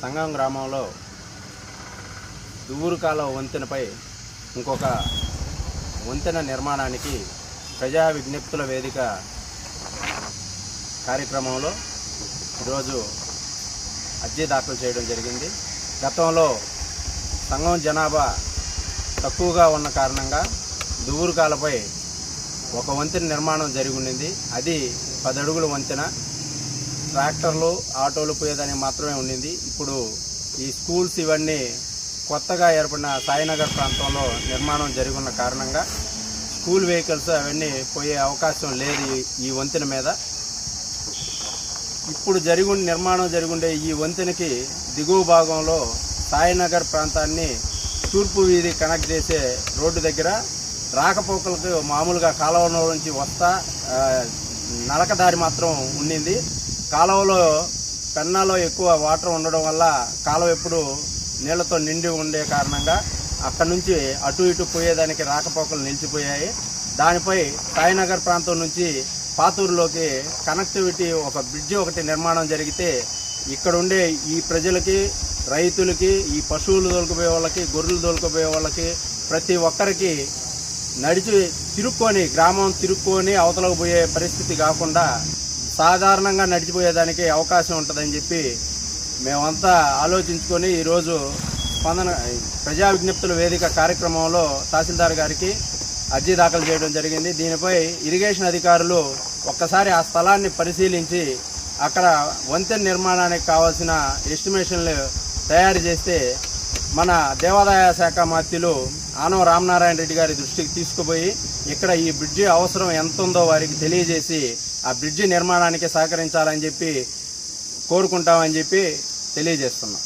సంగం గ్రామంలో దువ్వూరు కాలువ వంతెనపై ఇంకొక వంతెన నిర్మాణానికి ప్రజా విజ్ఞప్తుల వేదిక కార్యక్రమంలో ఈరోజు అర్జీ దాఖలు చేయడం జరిగింది. గతంలో సంఘం జనాభా తక్కువగా ఉన్న కారణంగా దువ్వూరు కాలపై ఒక వంతెన నిర్మాణం జరిగి ఉండింది. అది పది అడుగుల వంతెన. ట్రాక్టర్లు ఆటోలు పోయేదానికి మాత్రమే ఉండింది. ఇప్పుడు ఈ స్కూల్స్ ఇవన్నీ కొత్తగా ఏర్పడిన సాయినగర్ ప్రాంతంలో నిర్మాణం జరుగున్న కారణంగా స్కూల్ వెహికల్స్ అవన్నీ పోయే అవకాశం లేదు ఈ- వంతెన మీద. ఇప్పుడు జరిగి నిర్మాణం జరిగుండే ఈ వంతెనకి దిగువ భాగంలో సాయినగర్ ప్రాంతాన్ని తూర్పు వీధి కనెక్ట్ చేసే రోడ్డు దగ్గర రాకపోకలకు మామూలుగా కాలువ నుంచి వస్తా నడకదారి మాత్రం ఉండింది. కాలువలో పెన్నాలో ఎక్కువ వాటర్ ఉండడం వల్ల కాలువ ఎప్పుడు నీళ్ళతో నిండి ఉండే కారణంగా అక్కడ నుంచి అటు ఇటు పోయేదానికి రాకపోకలు నిలిచిపోయాయి. దానిపై సాయినగర్ ప్రాంతం నుంచి పాతూరులోకి కనెక్టివిటీ ఒక బ్రిడ్జి ఒకటి నిర్మాణం జరిగితే ఇక్కడ ఉండే ఈ ప్రజలకి రైతులకి ఈ పశువులు తోలుకుపోయే వాళ్ళకి గొర్రెలు తోలుకుపోయే వాళ్ళకి ప్రతి ఒక్కరికి నడిచి తిరుక్కొని గ్రామం తిరుక్కొని అవతలకు పోయే పరిస్థితి కాకుండా సాధారణంగా నడిచిపోయేదానికి అవకాశం ఉంటుందని చెప్పి మేమంతా ఆలోచించుకొని ఈరోజు స్పందన ప్రజా విజ్ఞప్తుల వేదిక కార్యక్రమంలో తహసీల్దార్ గారికి అర్జీ దాఖలు చేయడం జరిగింది. దీనిపై ఇరిగేషన్ అధికారులు ఒక్కసారి ఆ స్థలాన్ని పరిశీలించి అక్కడ వంతెన నిర్మాణానికి కావాల్సిన ఎస్టిమేషన్లు తయారు చేస్తే మన దేవాదాయ శాఖ మంత్రులు ఆనవ రామనారాయణ రెడ్డి గారి దృష్టికి తీసుకుపోయి ఇక్కడ ఈ బ్రిడ్జి అవసరం ఎంత ఉందో వారికి తెలియజేసి ఆ బ్రిడ్జి నిర్మాణానికి సహకరించాలని చెప్పి కోరుకుంటామని చెప్పి తెలియజేస్తున్నాం.